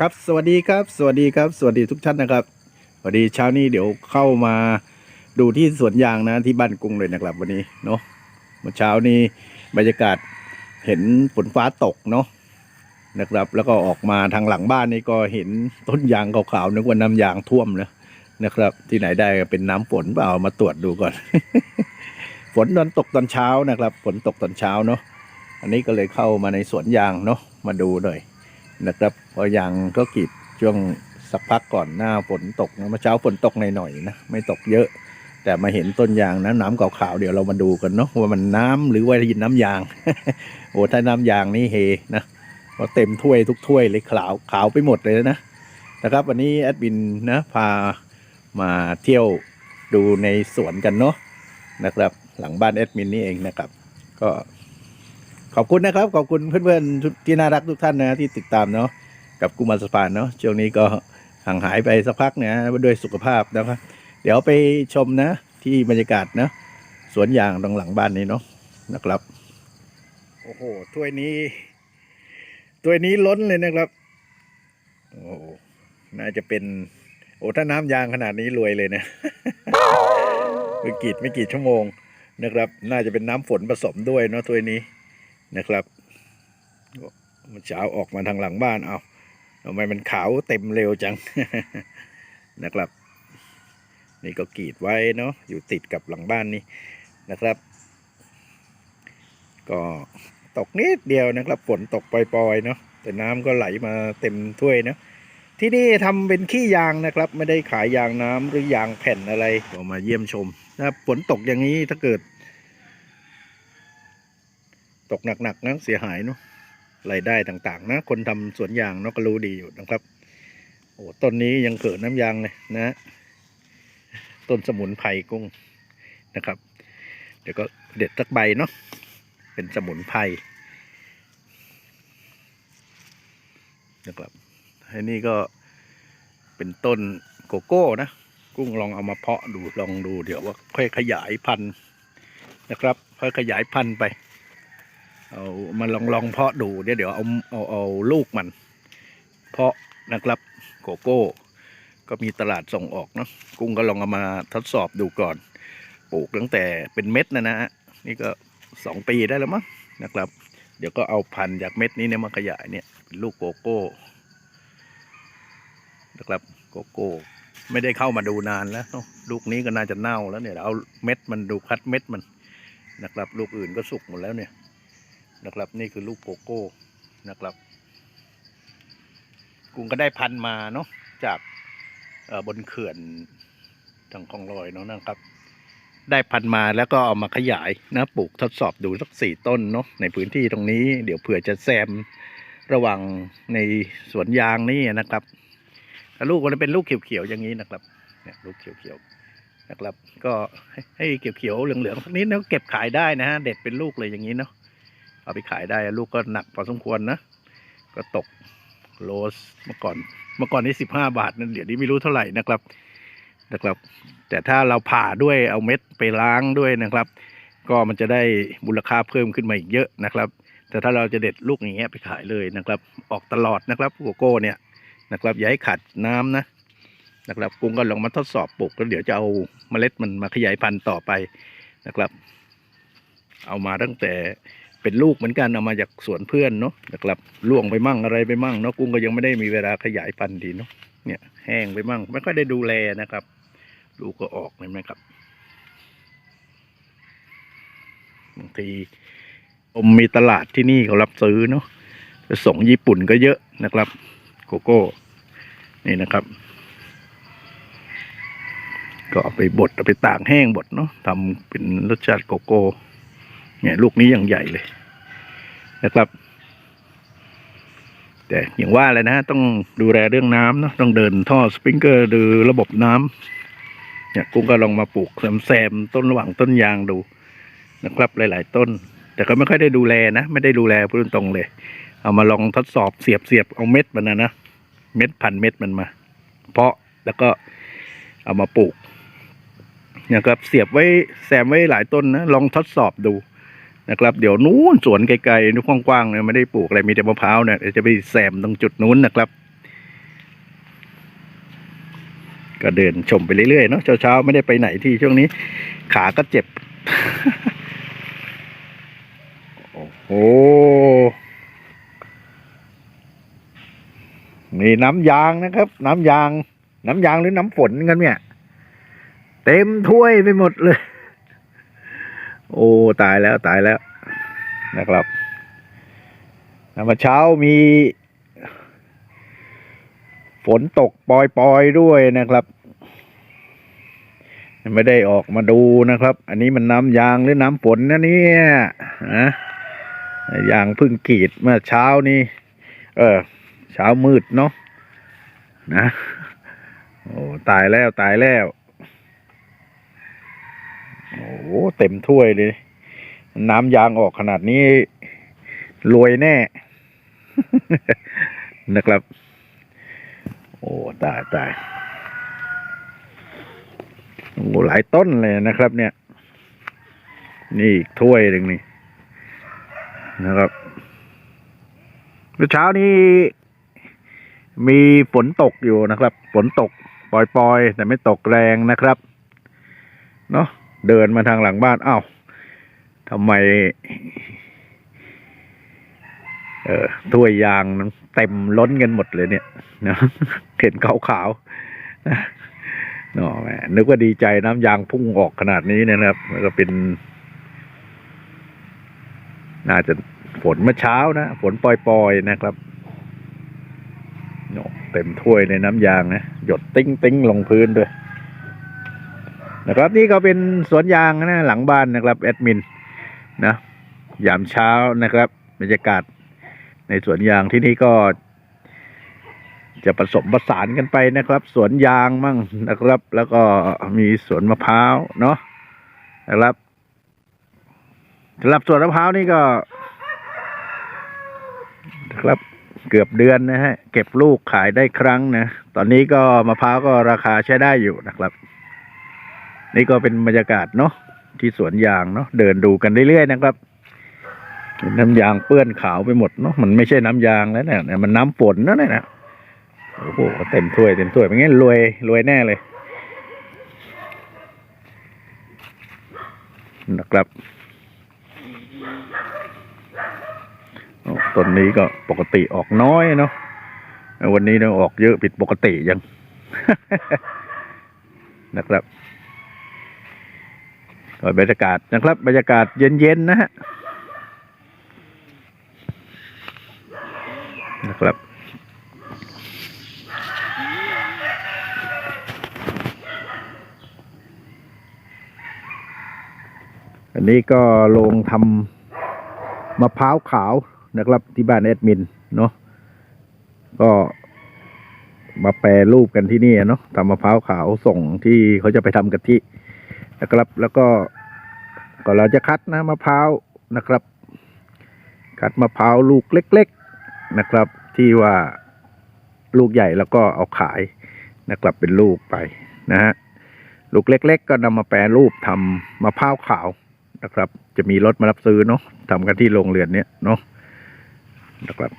ครับสวัสดีครับ สวัสดีครับ สวัสดีทุกท่านนะครับสวัสดีเช้านี้เดี๋ยวเข้ามาดูที่สวนยางนะที่บ้านกรุงเลยนะครับวันนี้เนาะเมื่อเช้านี้บรรยากาศเห็นฝนฟ้าตกเนาะนะครับ แล้วก็ออกมาทางหลังบ้านนี่ก็เห็นต้นยางขาวๆนึกว่าน้ำยางท่วมนะนะครับ ที่ไหนได้เป็นน้ำฝนเปล่ามาตรวจดูก่อน ฝนตอนตกตอนเช้านะครับ ฝนตกตอนเช้าเนาะอันนี้ก็เลยเข้ามาในสวนยางเนาะมาดูหน่อย นะครับพอยางก็กรีดช่วงสักพักก่อนหน้าฝนตกนะเมื่อเช้าฝนตกหน่อยๆนะไม่ตกเยอะ แต่มาเห็นต้นยางนะน้ำขาวๆเดี๋ยวเรามาดูกันเนาะว่ามันน้ำหรือว่ายินน้ำยาง โอ้ถ้าน้ำยางนี่เฮนะเพราะเต็มถ้วยทุกถ้วยเลยขาวขาวไปหมดเลยนะนะครับ วันนี้แอดบินนะพามาเที่ยวดูในสวนกันเนาะนะครับ หลังบ้านแอดมินนี่เองนะครับ ก็ ขอบคุณนะครับ ขอบคุณเพื่อนๆที่น่ารักทุกท่านนะที่ติดตามเนาะกับกุมารสปานเนาะช่วงนี้ก็ห่างหายไปสักพักเนี่ยด้วยสุขภาพนะครับ เดี๋ยวไปชมนะ ที่บรรยากาศนะสวนยางตรงหลังบ้านนี้เนาะนะครับ โอ้โหถ้วยนี้ถ้วยนี้ล้นเลยนะครับ โอ้น่าจะเป็น โอ้ถ้าน้ำยางขนาดนี้รวยเลยนะไปกรีดไม่กี่ชั่วโมงนะครับ น่าจะเป็นน้ำฝนผสมด้วยเนาะถ้วยนี้ นะครับมันเช้าออกมาทางหลังบ้านเอาทำไมมันขาวเต็มเร็วจังนะครับ นี่ก็กรีดไว้เนาะอยู่ติดกับหลังบ้านนี่นะครับ ก็ตกนิดเดียวนะครับฝนตกปล่อยๆเนาะแต่น้ำก็ไหลมาเต็มถ้วยเนาะที่นี่ทำเป็นขี้ยางนะครับ ไม่ได้ขายยางน้ำหรือยางแผ่นอะไรก็มาเยี่ยมชมนะฝนตกอย่างนี้ถ้าเกิด ตกหนักๆนะเสียหายเนาะรายได้ต่างๆ นะ คนทำสวนยางเนาะก็รู้ดีอยู่นะครับ โอ้ต้นนี้ยังเกิดน้ำยางเลยนะต้นสมุนไพรกุ้งนะครับ เดี๋ยวก็เด็ดสักใบเนาะเป็นสมุนไพรนะครับอันนี้ก็เป็นต้นโกโก้นะ กุ้งลองเอามาเพาะดูลองดูเดี๋ยวว่าค่อยขยายพันธุ์นะครับ ค่อยขยายพันธุ์ไป เอามาลองลองเพาะดูเดี๋ยวเดี๋ยวเอาเอาเอาลูกมัน เพาะนะครับโกโก้ ก็มีตลาดส่งออกเนาะกุ้งก็ลองเอามาทดสอบดูก่อน ปลูกตั้งแต่เป็นเม็ดนะนะฮะนี่ก็สองปีได้แล้วมั้งนะครับ เดี๋ยวก็เอาพันธุ์จากเม็ดนี้เนี่ยมาขยายเนี่ยเป็นลูกโกโก้นะครับโกโก้ ไม่ได้เข้ามาดูนานแล้วลูกนี้ก็น่าจะเน่าแล้วเนี่ยเอาเม็ดมันดูคัดเม็ดมันนะครับ ลูกอื่นก็สุกหมดแล้วเนี่ย นะครับ นี่คือลูกโกโก้นะครับกุ้งก็ได้พันมาเนาะจากบนเขื่อนทางคลองลอยเนาะนะครับ ได้พันมาแล้วก็เอามาขยายนะปลูกทดสอบดูสักสี่ต้นเนาะในพื้นที่ตรงนี้เดี๋ยวเผื่อจะแซมระหว่างในสวนยางนี่นะครับถ้าลูกมันเป็นลูกเขียวๆอย่างนี้นะครับเนี่ยลูกเขียวๆนะครับ ก็ให้ให้เขียวๆเหลืองๆสักนิดแล้วเก็บขายได้นะฮะเด็ดเป็นลูกเลยอย่างนี้เนาะ เอาไปขายได้ลูกก็หนักพอสมควรนะ ก็ตกโลสเมื่อก่อนเมื่อก่อนนี้สิบห้าบาทนั่นเดี๋ยวนี้ไม่รู้เท่าไหร่นะครับนะครับ แต่ถ้าเราผ่าด้วยเอาเม็ดไปล้างด้วยนะครับ ก็มันจะได้มูลค่าเพิ่มขึ้นมาอีกเยอะนะครับ แต่ถ้าเราจะเด็ดลูกอย่างเงี้ยไปขายเลยนะครับ ออกตลอดนะครับโกโก้เนี่ยนะครับอย่าให้ขาดน้ำนะนะครับกุ้งก็ลองมาทดสอบปลูกแล้วเดี๋ยวจะเอาเมล็ดมันมาขยายพันธุ์ต่อไปนะครับ เอามาตั้งแต่ เป็นลูกเหมือนกันเอามาจากสวนเพื่อนเนาะนะครับล่วงไปมั่งอะไรไปมั่งเนาะกุ้งก็ยังไม่ได้มีเวลาขยายพันธุ์ดีเนาะเนี่ยแห้งไปมั่งไม่ค่อยได้ดูแลนะครับลูกก็ออกเห็นไหมครับบางทีผมมีตลาดที่นี่เขารับซื้อเนาะจะส่งญี่ปุ่นก็เยอะนะครับ โกโก้ นี่นะครับ ก็เอาไปบดเอาไปตากแห้งบดเนาะทำเป็นรสชาติโกโก้ เนี่ยลูกนี้ยังใหญ่เลยนะครับ แต่อย่างว่าเลยนะ ต้องดูแลเรื่องน้ำเนาะต้องเดินท่อสปริงเกอร์ดูระบบน้ำเนี่ยกุ้งก็ลองมาปลูกแซมต้นระหว่างต้นยางดูนะครับ หลาย ๆ ต้น แต่ก็ไม่ค่อยได้ดูแลนะ ไม่ได้ดูแลพูดตรงเลย เอามาลองทดสอบเสียบเสียบเอาเม็ดมันนะนะเม็ดพันเม็ดมันมา เพาะแล้วก็เอามาปลูกนะครับเสียบไว้แซมไว้หลายต้นนะลองทดสอบดู นะครับ เดี๋ยวนู้นสวนไกลๆนู้นกว้างๆเนี่ยไม่ได้ปลูกอะไรมีแต่มะพร้าวเนี่ยเดี๋ยวจะไปแซมตรงจุดนู้นนะครับ ก็เดินชมไปเรื่อยๆเนาะเช้าๆไม่ได้ไปไหนที่ช่วงนี้ ขาก็เจ็บ โอ้โหนี่น้ำยางนะครับ น้ำยาง น้ำยางหรือน้ำฝนกันเนี่ย เต็มถ้วยไปหมดเลย โอ้ตายแล้วตายแล้วนะครับเมื่อเช้ามี ฝนตกปล่อยๆด้วยนะครับ ไม่ได้ออกมาดูนะครับ อันนี้มันน้ำยางหรือน้ำฝนนะเนี่ยนะยางพึ่งกรีดเมื่อเช้านี้ เออ เช้ามืดเนาะนะ โอ้ตายแล้วตายแล้ว เต็มถ้วยเลย น้ำยางออกขนาดนี้ รวยแน่ นะครับ โอ้ ตายตายโอ้หลายต้นเลยนะครับ เนี่ย นี่อีกถ้วยหนึ่งนี่นะครับเมื่อเช้านี้มีฝนตกอยู่นะครับ ฝนตกปล่อยๆ แต่ไม่ตกแรงนะครับ เนาะ เดินมาทางหลังบ้านอ้าวทำไม เออถ้วยยางนั้นเต็มล้นกันหมดเลยเนี่ยเนาะเห็นขาวๆนะนาะแหมนึกว่าดีใจน้ำยางพุ่งออกขนาดนี้เนยนะครับแล้วก็เป็น น่าจะฝนเมื่อเช้านะ ฝนปล่อยๆนะครับเต็มถ้วยในน้ำยางนะ หยดติ้งติ้งๆลงพื้นด้วย นะครับนี่ก็เป็นสวนยางนะหลังบ้านนะครับแอดมินนะยามเช้านะครับบรรยากาศในสวนยางที่นี่ก็ จะผสมผสานกันไปนะครับ สวนยางมั่งนะครับ แล้วก็มีสวนมะพร้าวเนาะนะครับสำหรับสวนมะพร้าวนี่ก็นะครับเกือบเดือนนะฮะเก็บลูกขายได้ครั้งนะ ตอนนี้ก็มะพร้าวก็ราคาใช้ได้อยู่นะครับ นี่ก็เป็นบรรยากาศเนาะที่สวนยางเนาะเดินดูกันเรื่อยๆนะครับน้ำยางเปื้อนขาวไปหมดเนาะมันไม่ใช่น้ำยางแล้วเนี่ยมันน้ำฝนนะเนี่ยนะโอ้โหเต็มถ้วยเต็มถ้วยเป็นงั้นรวยรวยแน่เลยนะครับต้นนี้ก็ปกติออกน้อยเนาะวันนี้เนี่ยออกเยอะผิดปกติยังนะครับ ก็บรรยากาศนะครับ บรรยากาศเย็นๆนะฮะนะครับอันนี้ก็ลงทำมะพร้าวขาวนะครับ ที่บ้านแอดมินเนาะก็มาแปรรูปกันที่นี่เนาะทำมะพร้าวขาวส่งที่เขาจะไปทำกะทิ นะครับ แล้วก็ก็เราจะคัดนะมะพร้าวนะครับ คัดมะพร้าวลูกเล็ก ๆนะครับ ที่ว่าลูกใหญ่แล้วก็เอาขายนะครับ เป็นลูกไปนะฮะลูกเล็ก ๆ ก็นำมาแปรรูปทำมะพร้าวขาวนะครับ จะมีรถมารับซื้อเนาะทำกันที่โรงเรือนเนี้ยเนาะนะครับ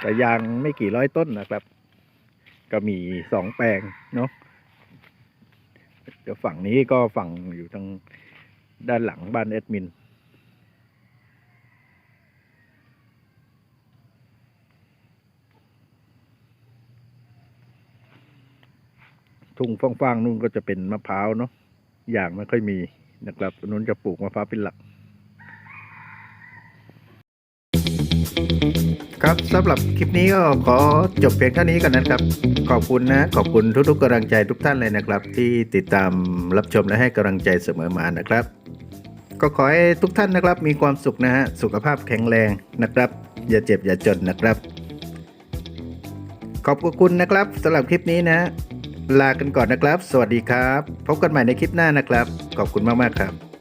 แต่ยางไม่กี่ร้อยต้นนะครับ ก็มีสองแปลงเนาะ ดี๋ยวฝั่งนี้ก็ฝั่งอยู่ทางด้านหลังบ้านแอดมิน ทุ่งฟ้างๆนู่นก็จะเป็นมะพร้าวเนาะอย่างไม่ค่อยมีนะครับนู้นจะปลูกมะพร้าวเป็นหลัก ครับสำหรับคลิปนี้ก็ขอจบเพียงเท่านี้ก่อนนะครับ ขอบคุณนะขอบคุณทุกๆกำลังใจทุกท่านเลยนะครับ ที่ติดตามรับชมและให้กำลังใจเสมอมานะครับ ก็ขอให้ทุกท่านนะครับมีความสุขนะฮะสุขภาพแข็งแรงนะครับ อย่าเจ็บอย่าจนนะครับ ขอบคุณนะครับสำหรับคลิปนี้นะ ลากันก่อนนะครับ สวัสดีครับ พบกันใหม่ในคลิปหน้านะครับ ขอบคุณมากๆครับ